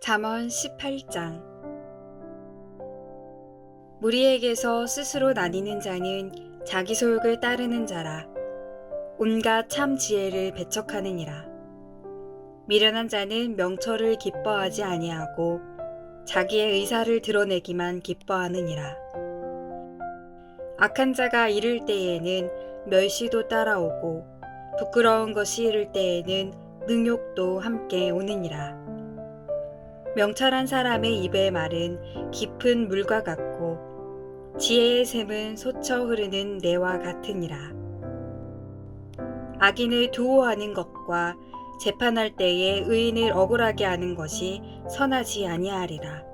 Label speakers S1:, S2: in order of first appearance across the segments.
S1: 잠언 18장. 무리에게서 스스로 나뉘는 자는 자기 소욕을 따르는 자라. 온갖 참 지혜를 배척하느니라. 미련한 자는 명철을 기뻐하지 아니하고 자기의 의사를 드러내기만 기뻐하느니라. 악한 자가 이를 때에는 멸시도 따라오고 부끄러운 것이 이를 때에는 능욕도 함께 오느니라 명철한 사람의 입의 말은 깊은 물과 같고 지혜의 샘은 솟쳐 흐르는 내와 같으니라. 악인을 두호하는 것과 재판할 때에 의인을 억울하게 하는 것이 선하지 아니하리라.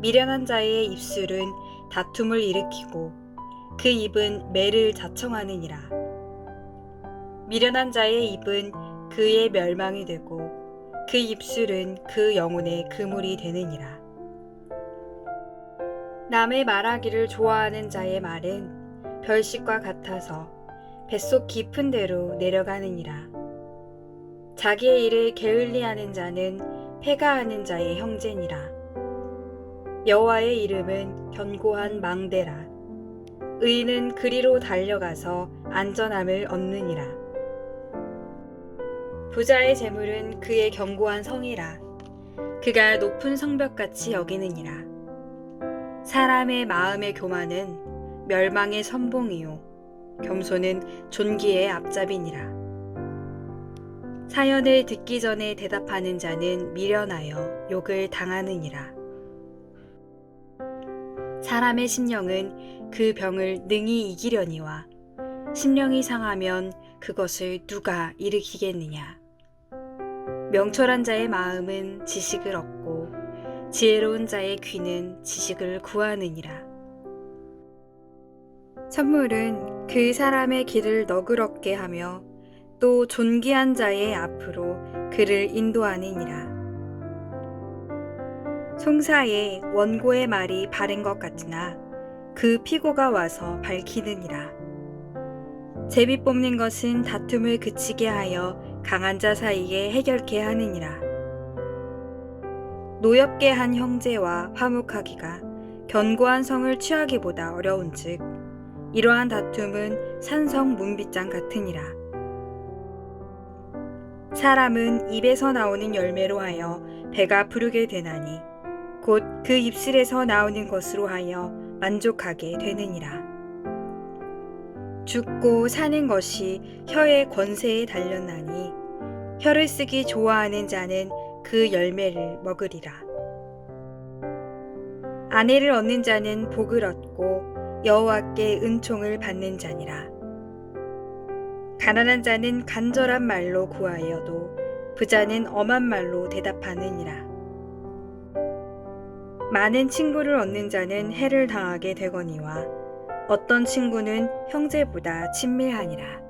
S1: 미련한 자의 입술은 다툼을 일으키고 그 입은 매를 자청하느니라. 미련한 자의 입은 그의 멸망이 되고 그 입술은 그 영혼의 그물이 되느니라. 남의 말하기를 좋아하는 자의 말은 별식과 같아서 뱃속 깊은 데로 내려가느니라. 자기의 일을 게을리하는 자는 패가하는 자의 형제니라. 여호와의 이름은 견고한 망대라. 의인은 그리로 달려가서 안전함을 얻느니라. 부자의 재물은 그의 견고한 성이라. 그가 높은 성벽같이 여기느니라. 사람의 마음의 교만은 멸망의 선봉이요. 겸손은 존귀의 앞잡이니라. 사연을 듣기 전에 대답하는 자는 미련하여 욕을 당하느니라. 사람의 심령은 그 병을 능히 이기려니와 심령이 상하면 그것을 누가 일으키겠느냐. 명철한 자의 마음은 지식을 얻고 지혜로운 자의 귀는 지식을 구하느니라. 선물은 그 사람의 길을 너그럽게 하며 또 존귀한 자의 앞으로 그를 인도하느니라. 송사에 원고의 말이 바른 것 같으나 그 피고가 와서 밝히느니라. 제비 뽑는 것은 다툼을 그치게 하여 강한 자 사이에 해결케 하느니라. 노엽게 한 형제와 화목하기가 견고한 성을 취하기보다 어려운즉 이러한 다툼은 산성 문빗장 같으니라. 사람은 입에서 나오는 열매로 하여 배가 부르게 되나니 곧 그 입술에서 나오는 것으로 하여 만족하게 되느니라. 죽고 사는 것이 혀의 권세에 달렸나니 혀를 쓰기 좋아하는 자는 그 열매를 먹으리라. 아내를 얻는 자는 복을 얻고 여호와께 은총을 받는 자니라. 가난한 자는 간절한 말로 구하여도 부자는 엄한 말로 대답하느니라. 많은 친구를 얻는 자는 해를 당하게 되거니와 어떤 친구는 형제보다 친밀하니라.